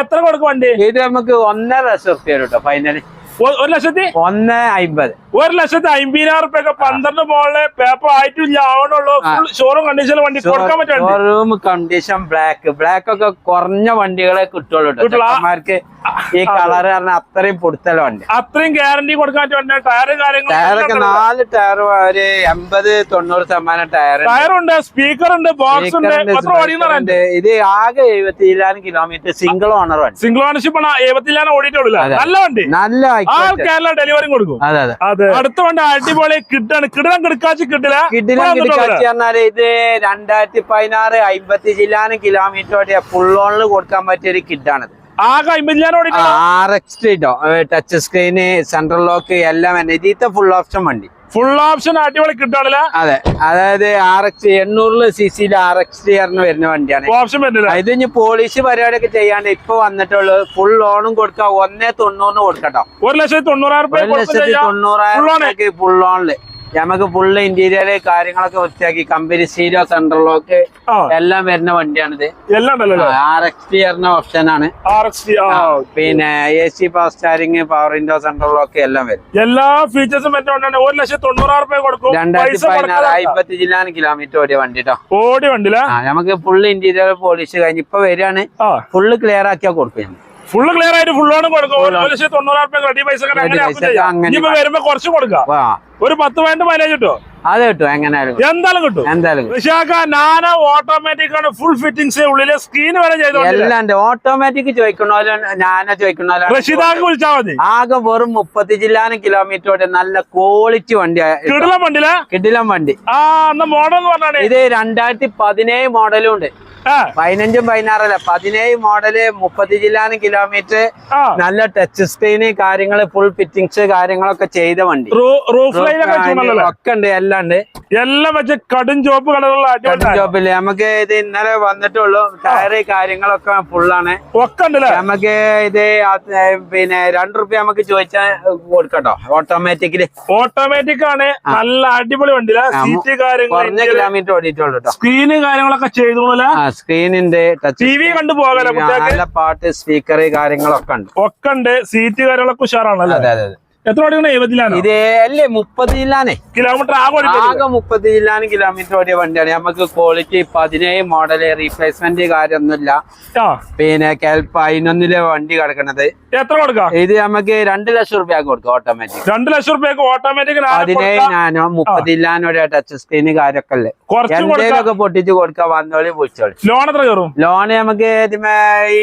എത്ര കൊടുക്കും വണ്ടി? ഇത് നമുക്ക് ഒന്നര ലക്ഷം റുപ്യ കേട്ടോ ഫൈനലി ഒരു ലക്ഷത്തി? ഒന്ന് അമ്പത് ഒരു ലക്ഷത്തി അമ്പതിനായിരം റുപ്യൊക്കെ പന്ത്രണ്ട് മോളിൽ പേപ്പർ ആയിട്ടില്ല ആവണുള്ളൂ. ഷോറൂം കണ്ടീഷൻ വണ്ടി കൊടുക്കാൻ പറ്റും ഷോറൂം കണ്ടീഷൻ ബ്ലാക്ക് ബ്ലാക്ക് ഒക്കെ കുറഞ്ഞ വണ്ടികളെ കിട്ടുള്ളൂ കേട്ടോ കിട്ടുള്ളൂ. ഈ കളർ കാരണം അത്രയും പൊടുത്തല വണ്ടി. അത്രയും ഗ്യാരണ്ടി കൊടുക്കാൻ പറ്റും ടയർ കാര്യങ്ങൾ ടയറൊക്കെ നാല് ടയർ ഒരു എൺപത് തൊണ്ണൂറ് ശതമാനം ടയർ ടയറുണ്ട് സ്പീക്കർ ഉണ്ട് ബോക്സ് ഉണ്ട് ഇത് ആകെ എഴുപത്തിയിലായിരം കിലോമീറ്റർ സിംഗിൾ ഓണർ വണ്ടി. സിംഗിൾ ഓണർഷിപ്പ് ആണ്. എഴുപത്തിലാണ് ഓടിയിട്ടുള്ളൂ. നല്ല വണ്ടി. നല്ല high ആ quality. കേരള ഡെലിവറി കൊടുക്കും. അതെ അതെ. അടുത്ത വണ്ടി അടിപൊളി കിട്ടാണ്. കിടലം. കിടക്കാച്ച് കിട്ടില്ല പറഞ്ഞാൽ ഇത് രണ്ടായിരത്തി പതിനാറ് അമ്പത്തി ജില്ലാനും കിലോമീറ്റർ ഫുള്ളോണിൽ ഫുൾ ഓണിൽ കൊടുക്കാൻ പറ്റിയ ഒരു കിഡാണിത്. ആറ് എക്സ്ട്രീറ്റോ ടച്ച് സ്ക്രീന് സെൻട്രൽ ലോക്ക് എല്ലാം ഇതിത്തെ ഫുൾ ഓപ്ഷൻ വണ്ടി. ഫുൾ ഓപ്ഷൻ അടിപൊളി കിട്ടാണില്ല അതെ. അതായത് ആർ എക്സ് എണ്ണൂറിൽ സി സിയിൽ ആർ എക്സ് ആറിന് വരുന്ന വണ്ടിയാണ്. ഓപ്ഷൻ വരുന്നില്ല? ഇത് ഇനി പോളിഷ് പരിപാടിയൊക്കെ ചെയ്യാണ്ട് ഇപ്പൊ വന്നിട്ടുള്ളൂ. ഫുൾ ലോണും കൊടുക്കാം. ഒന്നേ തൊണ്ണൂറിന് കൊടുക്കട്ടോ. ഒരു ലക്ഷത്തി തൊണ്ണൂറായിരം ഒരു ലക്ഷത്തി തൊണ്ണൂറായിരം ഫുൾ ഓണിൽ നമുക്ക് ഫുള്ള് ഇന്റീരിയർ കാര്യങ്ങളൊക്കെ വൃത്തിയാക്കി കമ്പനി സീരിയോ സെൻട്രൽ ലോക്ക് എല്ലാം വരുന്ന വണ്ടിയാണിത്. ആർ എക്സ് ടി പറഞ്ഞ ഓപ്ഷൻ ആണ്. പിന്നെ A C power steering power window central lock എല്ലാം വരും. എല്ലാ ഫീച്ചേഴ്സും പറ്റുകൊണ്ടാണ് ഒരു ലക്ഷത്തി തൊണ്ണൂറായിരം രൂപ കൊടുക്കും. രണ്ടായിരത്തി പതിനാറ് അയ്പത്തി അമ്പത്തി ജില്ലാന് കിലോമീറ്റർ ഓടിയ വണ്ടി കേട്ടോ ഓടിയ വണ്ടി നമുക്ക് ഫുള്ള് ഇന്റീരിയർ പോളിഷ് കഴിഞ്ഞ് ഇപ്പൊ വരികയാണ്. ഫുള്ള് ക്ലിയർ ആക്കിയാ കൊടുക്കും ഫുള്ള് ക്ലിയർ ആയിട്ട് ഓൺ കൊടുക്കും. ഒരു ലക്ഷത്തി തൊണ്ണൂറായിരം റെഡി പൈസ അങ്ങനെ വരുമ്പോ കുറച്ച് കൊടുക്കാം. ഒരു പത്ത് പതിനെട്ട് മൈലേജ് കിട്ടോ? അത് കിട്ടും എങ്ങനെയാലും. എന്തായാലും കിട്ടും. എന്തായാലും. വിശാഖ നാനോ ഓട്ടോമാറ്റിക് ആണ് ഫുൾ ഫിറ്റിംഗ്സ് ഉള്ളിലെ സ്ക്രീൻ വരെ ചെയ്തോണ്ട് എല്ലാം ഓട്ടോമാറ്റിക് ചോദിക്കണോലോ ഞാനോ ചോദിക്കണോലോ റഷീദാക്ക് വിളിച്ചാൽ മതി. ആകെ വെറും മുപ്പത്തി ജില്ലാനും കിലോമീറ്റർ ഓടിയ നല്ല ക്വാളിറ്റി വണ്ടി കിടിലം വണ്ടിയില? കിടിലം വണ്ടി. ആ മോഡൽ എന്ന് പറഞ്ഞാണ്. ഇത് രണ്ടായിരത്തി പതിനേഴ് മോഡലും ഉണ്ട്. പതിനഞ്ചും പതിനാറല്ല പതിനേഴ് മോഡൽ മുപ്പത്തി ജില്ലാനും കിലോമീറ്റർ നല്ല ടച്ച് സ്ക്രീന് കാര്യങ്ങൾ ഫുൾ ഫിറ്റിംഗ്സ് കാര്യങ്ങളൊക്കെ ചെയ്ത വണ്ടി. റൂഫ് ഒക്കെ ഉണ്ട് എല്ലാം ഉണ്ട്. എല്ലാം വെച്ച് കടും ചോപ്പ് കളറുള്ള അടിപൊളി ജോബിൽ നമുക്ക് ഇത് ഇന്നലെ വന്നിട്ടുള്ളൂ. ടയറ് കാര്യങ്ങളൊക്കെ ഫുള്ളാണ്. ഒക്കെ ഉണ്ടല്ലേ നമുക്ക് ഇത് പിന്നെ രണ്ട് റുപ്യ നമുക്ക് ചോദിച്ചാൽ കൊടുക്കട്ടോ. ഓട്ടോമാറ്റിക്കിൽ. ഓട്ടോമാറ്റിക് ആണ്. നല്ല അടിപൊളി വണ്ടിയില്ല സീറ്റ് കാര്യങ്ങൾ കിലോമീറ്റർ ഓടിയിട്ടുള്ളൂ സ്ക്രീന് കാര്യങ്ങളൊക്കെ ചെയ്തോളൂല ആ സ്ക്രീനിന്റെ ടച്ച് ടി വി കണ്ടു പോകാലോ നല്ല പാട്ട് സ്പീക്കർ കാര്യങ്ങളൊക്കെ ഉണ്ട്. ഒക്കെ ഉണ്ട്. സീറ്റ് കാര്യങ്ങളൊക്കെ ഉഷാറാണല്ലോ? അതെ അതെ അതെ. എത്ര ഓടിയാണ്? എഴുപതിലാണ്. ഇതേ അല്ലേ മുപ്പത് ജില്ലാനെ കിലോമീറ്റർ ആകെ ആകെ മുപ്പത് ജില്ലാന് കിലോമീറ്റർ ഓടിയ വണ്ടിയാണ്. നമുക്ക് ക്വാളിറ്റി പതിനേഴ് മോഡൽ റീപ്ലേസ്മെന്റ് കാര്യമൊന്നുമില്ല. പിന്നെ പതിനൊന്നിലെ വണ്ടി കിടക്കണത് എത്ര കൊടുക്കാം? ഇത് നമുക്ക് രണ്ട് ലക്ഷം റുപ്യ കൊടുക്കാം ഓട്ടോമാറ്റിക് രണ്ട് ലക്ഷം റുപ്യക്ക് ഓട്ടോമാറ്റിക് പതിനേഴ് ഞാനോ മുപ്പത് ജില്ലാനോടെ ടച്ച് സ്ക്രീന് കാര്യമൊക്കെ അല്ലേ എന്തേലൊക്കെ പൊട്ടിച്ച് കൊടുക്കാൻ വന്നോളി വിളിച്ചോളി. ലോൺ എത്ര കയറും? ലോൺ നമുക്ക് ഈ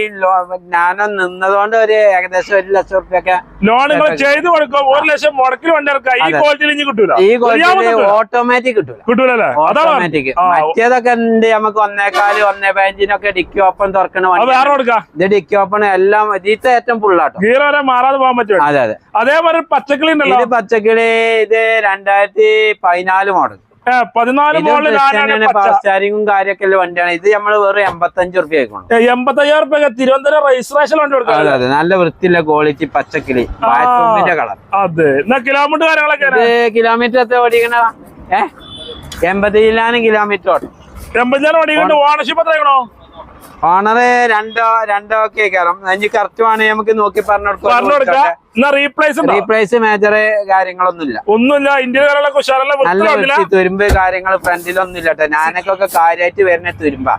ഞാനോ നിന്നതുകൊണ്ട് ഒരു ഏകദേശം ഒരു ലക്ഷം റുപ്യൊക്കെ ലോൺ ചെയ്ത് കൊടുക്കും. ഒരു ലക്ഷം മുടക്കിൽ വണ്ടി ഇറക്കാം ഈ. ക്വാളിറ്റിയിൽ ഇനി കിട്ടൂല. ഈ ക്വാളിറ്റി ഓട്ടോമാറ്റിക് കിട്ടൂല. കിട്ടൂലല്ലേ? ഓട്ടോമാറ്റിക് മറ്റേതൊക്കെ ഉണ്ട് നമുക്ക് ഒന്നേക്കാൽ ഒന്നേ പതിനഞ്ചിനൊക്കെ ഡിക്കി ഓപ്പൺ തുറക്കണ വേറെ കൊടുക്കാം. ഇത് ഡിക്കി ഓപ്പൺ എല്ലാം ഇതിത്തെ ഏറ്റവും ഫുള്ളാട്ടോ ഗീർ വരെ മാറാതെ പോകാൻ പറ്റും അതെ അതെ. അതേപോലെ പച്ചക്കിളി ഉണ്ടല്ലോ. ഇത് പച്ചക്കിളി ഇത് രണ്ടായിരത്തി പതിനാല് മോഡൽ പതിനാല് സ്റ്റാരിങ്ങും കാര്യമൊക്കെ വണ്ടിയാണ്. ഇത് നമ്മൾ വെറും എൺപത്തഞ്ച് റുപ്യ എൺപത്തയ്യായിരം റുപ്യ തിരുവനന്തപുരം രജിസ്ട്രേഷൻ വണ്ടി കൊടുക്കാം. അതെ അതെ. നല്ല വൃത്തിയുള്ള ക്വാളിറ്റി പച്ചക്കിളി. കളർ അതെ. എന്നാ കിലോമീറ്റർ കാര്യങ്ങളൊക്കെ കിലോമീറ്റർ എത്ര ഓടിക്കണ ഏ? എൺപത്തി കിലോമീറ്റർ ഓടും. എൺപതിനായിരം ഓടിക്കുന്നുണ്ട് ഓണർഷിപ്പ് എത്രയാണോ ഓണറ് രണ്ടോ രണ്ടോ ഒക്കെ കയറും ഇനി കറക്റ്റ് വേണേ നമുക്ക് നോക്കി പറഞ്ഞു കൊടുക്ക. റീപ്ലേസ് റീപ്ലേസ് മേജർ കാര്യങ്ങളൊന്നുമില്ല. ഒന്നുമില്ല ഇന്ത്യൻ കാലങ്ങളൊക്കെ ഉഷാറല്ല തുരുമ്പ് കാര്യങ്ങൾ ഫ്രണ്ടിലൊന്നും ഇല്ല കേട്ടോ ഞാനൊക്കെ കാര്യമായിട്ട് വരുന്ന തുരുമ്പ.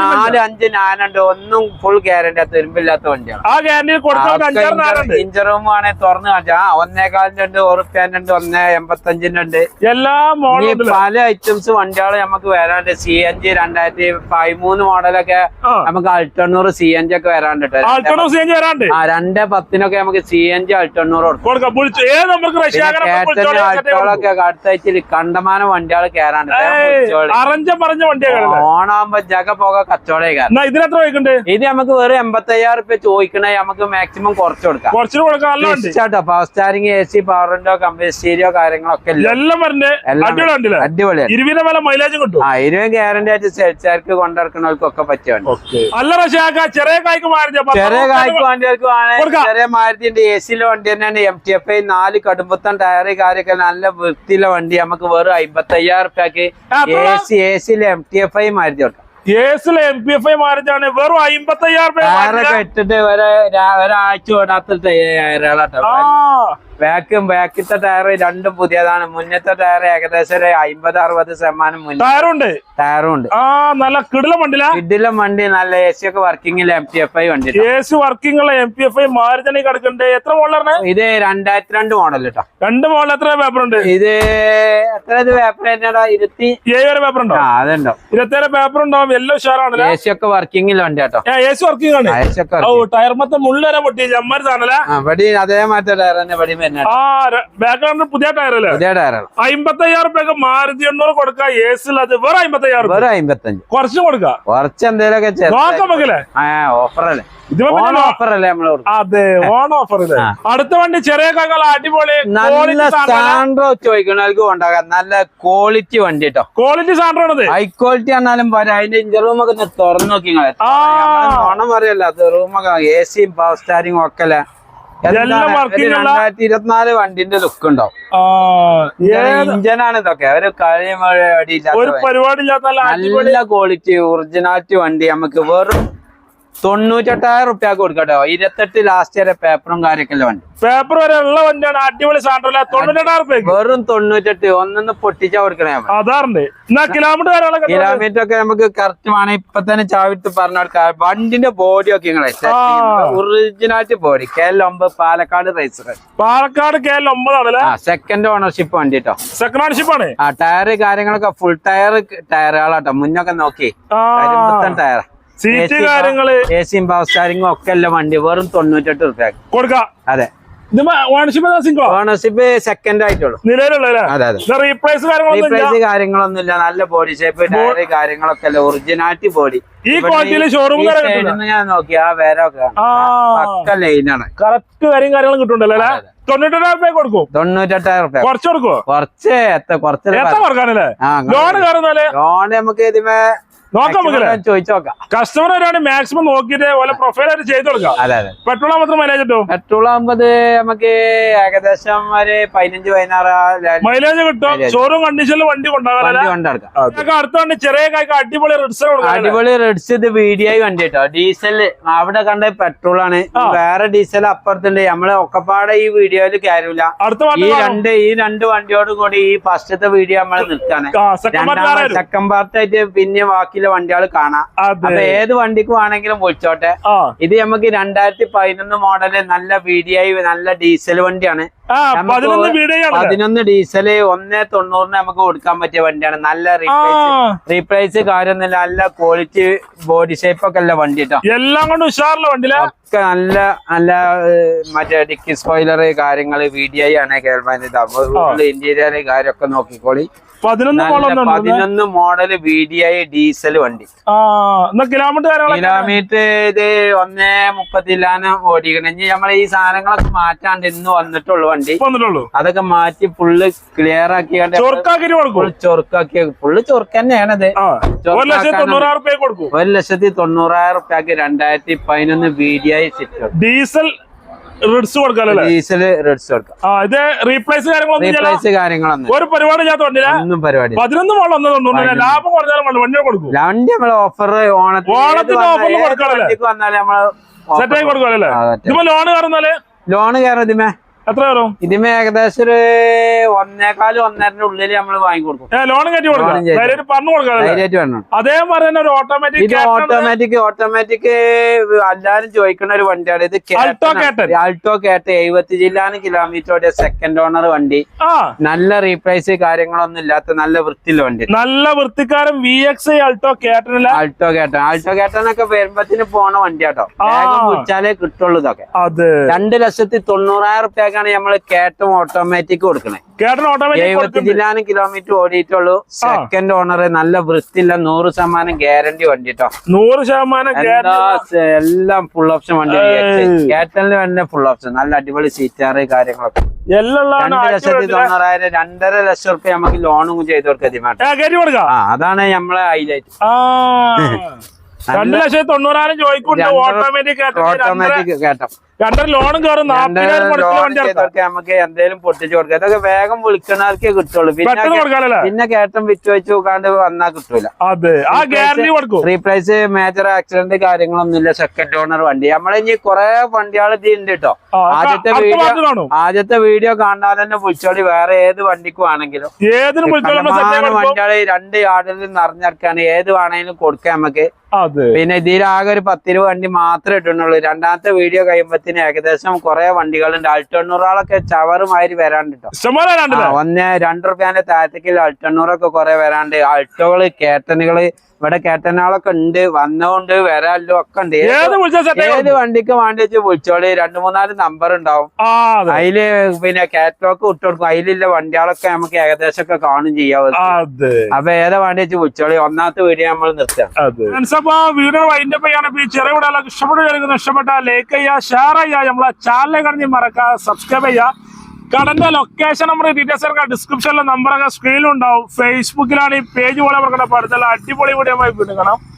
നാല് അഞ്ച് ഞാനുണ്ട് ഒന്നും ഫുൾ ഗ്യാരണ്ടി തുരുമ്പില്ലാത്ത വണ്ടിയാണ് ആ അഞ്ചാറ് നേരമുണ്ട് ഇഞ്ചർ റൂം ആണെങ്കിൽ തുറന്നു കാണിച്ചാ ഒന്നേകാലിന്റെ ഉണ്ട് ഉറുപ്പ്യാന്റെ ഉണ്ട് ഒന്നേ എൺപത്തഞ്ചിന്റെ ഉണ്ട്. എല്ലാം പല ഐറ്റംസ് വണ്ടികൾ നമുക്ക് വരാണ്ട് സി എൻ ജി രണ്ടായിരത്തി പതിമൂന്ന് മോഡലൊക്കെ നമുക്ക് അൾട്ടണ്ണൂറ് സി എൻ ജി ഒക്കെ വരാണ്ട് കേട്ടോ രണ്ട് പത്തിനൊക്കെ നമുക്ക് സി എൻ ജി അൾട്ടണ്ണൂറ് കൊടുക്കും അൾട്ടോളൊക്കെ അടുത്താഴ്ച കണ്ടമാനം വണ്ടികൾ കയറാണ്ട് ഓണാകുമ്പോ ജഗ പോക കച്ചവടം ഇത് നമുക്ക് വെറും എൺപത്തി അയ്യായിരം റുപ്യ ചോദിക്കണേ നമുക്ക് മാക്സിമം കുറച്ച് കൊടുക്കാം. പവർ സ്റ്റാരിങ് എ സി പവറിന്റോ കമ്പനി സ്റ്റീരിയോ കാര്യങ്ങളൊക്കെ അടിപൊളിയാണ്. ഇരുപത് ഗ്യാരണ്ടി ആയിട്ട് സെൽച്ചാർക്ക് കൊണ്ടിറക്കുന്നവർക്കൊക്കെ പറ്റിയ വണ്ടി അല്ല റഷ്യാക്ക ചെറിയ കായ്ക്ക് മാറിഞ്ഞ ചെറിയ കായ്ക്ക് വണ്ടികൾക്ക് ചെറിയ മാരുതിന്റെ എ സിയിലെ വണ്ടി തന്നെയാണ് എം ടി എഫ് ഐ നാല് കടുമ്പത്തൻ ടയറ് കാര്യമൊക്കെ നല്ല വൃത്തിയിലെ വണ്ടി നമുക്ക് വെറും അമ്പത്തി അയ്യായിരം റുപ്യക്ക് എ സി എ സിയിലെ M T F I Maruti കൊടുക്കാം. ഏസിലെ എം പി എഫ് ഐ മാറിച്ചാണ് വെറും അമ്പത്തി അയ്യായിരം ഇട്ടിട്ട് ഒരാഴ്ച ഓടാത്ത ടയറുകളാട്ടോ ആ. ബാക്കും ബാക്കിത്തെ ടയർ രണ്ടും പുതിയതാണ്. മുന്നത്തെ ടയർ ഏകദേശം ഒരു അമ്പത് അറുപത് ശതമാനം ടയറുണ്ട് ടയറുണ്ട് ടയറും ഉണ്ട്. ആ നല്ല കിടില വണ്ടില. കിടിലം വണ്ടി നല്ല എ സി ഒക്കെ വർക്കിംഗിൽ എം ടി എഫ് ഐ വണ്ടി എ സി വർക്കിംഗ് ഉള്ള എം പി എഫ് ഐ മാരുതണി കിടക്കുന്നുണ്ട് എത്ര മോഡലാണ് ഇത് രണ്ടായിരത്തി രണ്ട് മോഡൽ കേട്ടോ രണ്ട് മോഡൽ എത്ര പേപ്പർ ഉണ്ട്? ഇത് എത്ര ഇത് പേപ്പർ തന്നെയാടാ? ഇരുപത്തി ഏഴ് പേപ്പർ ഉണ്ടോ? ആ അതുണ്ടോ? ഇരുപത്തേഴ് പേപ്പർ ഉണ്ടാവും. എല്ലാം ഉഷാറാണ് എ സി ഒക്കെ വർക്കിംഗിൽ വണ്ടി കേട്ടോ എ സി വർക്കിംഗ് ആണ് ടയർ മൊത്തം മുള്ള് വരെ പൊട്ടി അമ്മരുതാണല്ലേ ആ അതേ ടയർ തന്നെ. ആ ബാക്ക്ഗ്രൗണ്ട് പുതിയ ടയർ അല്ലേ? പുതിയ ടയറാണ് അമ്പത്തയ്യായിരം മാരുതി എണ്ണൂറ് കൊടുക്കാം ഏസിൽ അത് വെറും അമ്പത്തി അയ്യായിരം വെറും അമ്പത്തഞ്ച് കുറച്ചും കൊടുക്കാം? കുറച്ച് എന്തേലൊക്കെ നോക്കാം ഓഫർ അല്ലേ അതെ ഓൺ ഓഫർ അടുത്ത വണ്ടി ചെറിയ കാക്കാല അടിപൊളി നല്ല സാൻഡ്രോ ചോദിക്കണവർക്ക് കൊണ്ടാകാം നല്ല ക്വാളിറ്റി വണ്ടി കേട്ടോ ക്വാളിറ്റി സാൻഡ്രോ ആണ് ഹൈ ക്വാളിറ്റി ആണെങ്കിലും അതിന്റെ ഇഞ്ചർ റൂം ഒക്കെ തുറന്നു നോക്കി ഓണം അത് റൂമൊക്കെ എ സിയും പവർ സ്റ്റാരിങ്ങും ഒക്കെ അല്ലേ രണ്ടായിരത്തി ഇരുപത്തിനാല് വണ്ടിന്റെ ലുക്ക് ഉണ്ടാവും ഇഞ്ചനാണ് ഇതൊക്കെ. അവർ കഴിയും ഒരു പരിപാടി നല്ല ക്വാളിറ്റി ഒറിജിനാലിറ്റി വണ്ടി. നമുക്ക് വെറും തൊണ്ണൂറ്റെട്ടായിരം റുപ്യ കൊടുക്കട്ടോ. ഇരുപത്തെട്ട് ലാസ്റ്റ് വരെ പേപ്പറും കാര്യമൊക്കെ വണ്ടി. പേപ്പർ വരെ ഉള്ള വണ്ടിയാണ്. അടിപൊളി തൊണ്ണൂറ്റെട്ടായിരം വെറും തൊണ്ണൂറ്റെട്ട് ഒന്നൊന്ന് പൊട്ടിച്ചാ കൊടുക്കണേ നമ്മൾ അതാറുണ്ട്. എന്നാ കിലോമീറ്റർ കിലോമീറ്റർ ഒക്കെ നമുക്ക് കറക്റ്റ് വേണം. ഇപ്പൊ തന്നെ ചാവിട്ട് പറഞ്ഞ വണ്ടിന്റെ ബോഡി ഒക്കെ നിങ്ങളെ original originality body K L ഒമ്പത് പാലക്കാട് റേസർ പാലക്കാട് കെ എൽ ഒമ്പതാണല്ലേ സെക്കൻഡ് ഓണർഷിപ്പ് വണ്ടി കേട്ടോ സെക്കൻഡ് ഓണർഷിപ്പ് ആണ്. ആ ടയർ കാര്യങ്ങളൊക്കെ ഫുൾ ടയർ ടയറുകളാട്ടോ മുന്നൊക്കെ നോക്കി. ടയർ സീറ്റ് കാര്യങ്ങൾ എ സിയും പവർ സ്റ്റാരിങ്ങും ഒക്കെ അല്ല വണ്ടി? വെറും തൊണ്ണൂറ്റെട്ട് റുപ്യ കൊടുക്കാം. അതെ. ഓണർഷിപ്പ് സെക്കൻഡ് ആയിട്ടുള്ളൂ. റീപ്ലേസ് കാര്യങ്ങളൊന്നും ഇല്ല. നല്ല ബോഡി ഷേപ്പ് ഡയറി കാര്യങ്ങളൊക്കെ അല്ല? ഒറിജിനാലിറ്റി ബോഡി ഈ ക്വാളിറ്റിയിൽ ഷോറൂം ഞാൻ നോക്കി ആ വേരൊക്കെ പക്ക ലൈനാണ് കറക്റ്റ് കാര്യം കാര്യങ്ങളും കിട്ടുന്നുണ്ടല്ലോ അല്ലേ. തൊണ്ണൂറ്റെട്ടായിരം റുപ്യ കുറച്ച് നമുക്ക് ഇതിമേ നോക്കാം ചോദിച്ചു നോക്കാം. കസ്റ്റമർ വരാണ് മാക്സിമം നോക്കിയിട്ട് ഓലെ പ്രൊഫൈൽ ആയിട്ട് ചെയ്ത് കൊടുക്കാം. പെട്രോൾ മാത്രം മൈലേജ് കിട്ടും? പെട്രോൾ ആകുമ്പോൾ നമുക്ക് ഏകദേശം ഒരു പതിനഞ്ച് പതിനാറ് മൈലേജ് കിട്ടും. ഷോറൂം കണ്ടീഷനിൽ വണ്ടി കൊണ്ടെടുക്കാം അടുത്ത വണ്ടി ചെറിയ കായ്ക്ക് അടിപൊളി റിഡ്സ് അടിപൊളി റെഡ്സ് ഇത് വീഡിയോ വണ്ടി കേട്ടോ. ഡീസൽ അവിടെ കണ്ട പെട്രോൾ ആണ്. വേറെ ഡീസൽ അപ്പുറത്തുണ്ട്. നമ്മൾ ഒക്കപ്പാടെ ഈ വീഡിയോയിൽ കാര്യമില്ല ഈ രണ്ട് ഈ രണ്ട് വണ്ടിയോട് കൂടി ഈ ഫസ്റ്റത്തെ വീഡിയോ നമ്മൾ നിർത്താണ് സെക്കൻഡ് പാർട്ടായിട്ട് പിന്നെ ബാക്കിയുള്ള വണ്ടികൾ കാണാം. അപ്പൊ ഏത് വണ്ടിക്ക് വേണമെങ്കിലും വിളിച്ചോട്ടെ. ഇത് നമുക്ക് രണ്ടായിരത്തി പതിനൊന്ന് മോഡൽ നല്ല വീഡിയായി നല്ല ഡീസൽ വണ്ടിയാണ്. പതിനൊന്ന് ഡീസൽ ഒന്നേ തൊണ്ണൂറിന് നമുക്ക് കൊടുക്കാൻ പറ്റിയ വണ്ടിയാണ്. നല്ല റീപ്ലേസ് റീപ്ലേസ് കാര്യമൊന്നുമില്ല നല്ല ക്വാളിറ്റി ബോഡി ഷേപ്പ് ഒക്കെ ഉള്ള വണ്ടി കേട്ടോ എല്ലാം കൊണ്ട് ഉഷാറുള്ള വണ്ടി ഒക്കെ നല്ല നല്ല മറ്റേ ഡിക്കി സ്പോയിലർ കാര്യങ്ങൾ വീഡിയോ ആണ്. കേൾക്കാൻ ഇന്റീരിയർ കാര്യമൊക്കെ നോക്കിക്കോളി. പതിനൊന്ന് model B D I diesel വണ്ടി. കിലോമീറ്റർ കിലോമീറ്റർ ഇത് ഒന്നേ മുപ്പത്തിലാണ് ഓടിക്കണം. ഇനി നമ്മൾ ഈ സാധനങ്ങളൊക്കെ മാറ്റാണ്ട് ഇന്ന് വന്നിട്ടുള്ളൂ വണ്ടി. വന്നിട്ടുള്ളൂ. അതൊക്കെ മാറ്റി ഫുള്ള് ക്ലിയർ ഫുൾ ചൊറുക്കാക്കി ഫുള്ള് ചൊറുക്ക് തന്നെയാണത് ആ ഒരു ലക്ഷത്തി തൊണ്ണൂറായിരം റുപ്യക്ക് രണ്ടായിരത്തി പതിനൊന്ന് ബി ഡി ഐ സിറ്റ് ഡീസൽ റിഡ്സ് കൊടുക്കാല്ലേ ഡീസൽ റെഡ്സ് കൊടുക്കാം. ആ ഇത് റീപ്ലേസ് കാര്യങ്ങളൊന്നും ഇല്ല റീപ്ലേസ് കാര്യങ്ങളൊന്നും ഒരു പരിപാടി ഞാൻ ഒന്നും പരിപാടി പതിനൊന്ന് മോൾ ഒന്നും തൊണ്ണൂറ് ലാഭം കുറഞ്ഞാലും വേണ്ട വണ്ടി കൊടുക്കും. വണ്ടി നമ്മൾ ഓഫർ ഓണത്തിന് ഓണത്തിന് ഏത് കൊടുക്കാനല്ലേ? വന്നാലും. ഇതിപ്പോ ലോൺ കയറുന്നാൽ ഇതിമേ എത്ര വരും? ഇതിമേ ഏകദേശം ഒരു ഒന്നേക്കാലും ഒന്നരന്റെ ഉള്ളിൽ നമ്മൾ വാങ്ങിക്കൊടുക്കും ലോൺ കയറ്റി കൊടുക്കാം. പറഞ്ഞു കൊടുക്കാല്ലേ അതേമാതിരി തന്നെ ഒരു ഓട്ടോമാറ്റിക് ഓട്ടോമാറ്റിക് ഓട്ടോമാറ്റിക് എല്ലാരും ചോദിക്കുന്ന ഒരു വണ്ടിയാണ്. ഇത്. ആൾട്ടോ കേട്ട് എഴുപത്തി ജില്ലാനും കിലോമീറ്റർ സെക്കൻഡ് ഓണർ വണ്ടി. നല്ല റീപ്രൈസ് കാര്യങ്ങളൊന്നും ഇല്ലാത്ത നല്ല വൃത്തിയുള്ള വണ്ടി. നല്ല വൃത്തിക്കാരൻ വി എക്സ് ആൾട്ടോ കേട്ടനില്ല ആൾട്ടോ കേട്ടൻ ആൾട്ടോ കേട്ടനൊക്കെ വരുമ്പത്തിന് പോണ വണ്ടിയാട്ടോ. വേഗം വിളിച്ചാലേ കിട്ടുള്ളൂ ഇതൊക്കെ. രണ്ട് ലക്ഷത്തി തൊണ്ണൂറായിരം റുപ്യക്കാണ് നമ്മൾ കേട്ടും ഓട്ടോമാറ്റിക് കൊടുക്കണേ. എഴുപത്തിനാലും കിലോമീറ്റർ ഓടിയിട്ടുള്ളൂ. സെക്കൻഡ് ഓണർ നല്ല വൃത്തിയില്ല നൂറ് ശതമാനം ഗ്യാരണ്ടി വണ്ടി കേട്ടോ നൂറ് ശതമാനം എല്ലാം ഫുൾ ഓപ്ഷൻ വണ്ടി. കേട്ടലിന് തന്നെ ഫുൾ ഓപ്ഷൻ നല്ല അടിപൊളി സീറ്റാറ് കാര്യങ്ങളൊക്കെ. എല്ലാം രണ്ട് ലക്ഷത്തി തൊണ്ണൂറായിരം രണ്ടര ലക്ഷം റുപ്യ നമുക്ക് ലോണും ചെയ്തു കൊടുക്കാം അതാണ് നമ്മളെ ഹൈലൈറ്റ് ആ. രണ്ട് ലക്ഷത്തി തൊണ്ണൂറായിരം ചോദിക്കൊണ്ട് ഓട്ടോമാറ്റിക് ഓട്ടോമാറ്റിക് കേട്ടോ. രണ്ടര ലോണും കയറും നാപ്പതിനായിരം നമുക്ക് എന്തേലും പൊട്ടിച്ചു കൊടുക്കാം. ഇതൊക്കെ വേഗം വിളിക്കുന്നവർക്കേ കിട്ടുള്ളൂ. പിന്നെ പിന്നെ കേട്ടം വിറ്റ് വെച്ച് നോക്കാണ്ട് വന്നാ കിട്ടൂല. അതെ. ആ ഗ്യാരണ്ടി കൊടുക്കും. റീപ്ലേസ് മേജർ ആക്സിഡന്റ് കാര്യങ്ങളൊന്നും ഇല്ല സെക്കൻഡ് ഓണർ വണ്ടി. നമ്മളെ ഇനി കുറെ വണ്ടികൾ ഇതിണ്ട് കേട്ടോ ആദ്യത്തെ വീഡിയോ ആദ്യത്തെ വീഡിയോ കാണാൻ തന്നെ വിളിച്ചോളി. വേറെ ഏത് വണ്ടിക്കും ആണെങ്കിലും വണ്ടികൾ വണ്ടികൾ രണ്ട് യാർഡിൽ നിറഞ്ഞിറക്കാണ്. ഏത് വേണമെങ്കിലും കൊടുക്കാം നമുക്ക്. പിന്നെ ഇതിലാകെ ഒരു പത്തിരുപത് വണ്ടി മാത്രമേ ഇട്ടുള്ളൂ രണ്ടാമത്തെ വീഡിയോ കഴിയുമ്പത്തിന് ഏകദേശം കുറെ വണ്ടികളുണ്ട്. അൾട്ടണ്ണൂറുകളൊക്കെ ചവറുമായി വരാണ്ട് കേട്ടോ ഒന്ന് രണ്ട് റുപ്യാന്റെ താഴത്തേക്ക് അൾട്ടണ്ണൂറൊക്കെ കുറെ വരാണ്ട് അൾട്ടോകൾ കേട്ടനുകൾ ഇവിടെ കേട്ടനാളൊക്കെ ഉണ്ട് വന്നോണ്ട് വരാല്ലോ ഒക്കെ ഉണ്ട്. ഏത് വണ്ടിക്ക് വേണ്ടി വെച്ച് വിളിച്ചോളി? രണ്ടു മൂന്നാൽ നമ്പർ ഉണ്ടാവും. അതിൽ പിന്നെ കാറ്റലോക്ക് വിട്ടു കൊടുക്കും. അതിലുള്ള വണ്ടികളൊക്കെ നമുക്ക് ഏകദേശം ഒക്കെ കാണും ചെയ്യാവും അപ്പൊ ഏതാ വേണ്ടി വെച്ച് വിളിച്ചോളി? ഒന്നാമത്തെ വീഡിയോ നമ്മൾ നിർത്താം വീഡിയോ വൈൻഡ് അപ്പ് ചെയ്യാണ് ചെറിയ വീഡിയോ ഇഷ്ടപ്പെട്ട ലൈക്ക് ചെയ്യുക ഷെയർ ചെയ്യുക. നമ്മളെ ചാനലിനെ കടഞ്ഞ് മറക്കുക സബ്സ്ക്രൈബ് ചെയ്യുക. കടന്റെ ലൊക്കേഷൻ നമ്മുടെ ഡീറ്റെയിൽസ് എടുക്കാം ഡിസ്ക്രിപ്ഷനിലെ നമ്പറൊക്കെ സ്ക്രീനിലുണ്ടാവും ഫേസ്ബുക്കിലാണ് ഈ പേജ് പോലെ അവർക്കുള്ള അടുത്തുള്ള അടിപൊളി വീഡിയോ വീണ്ടും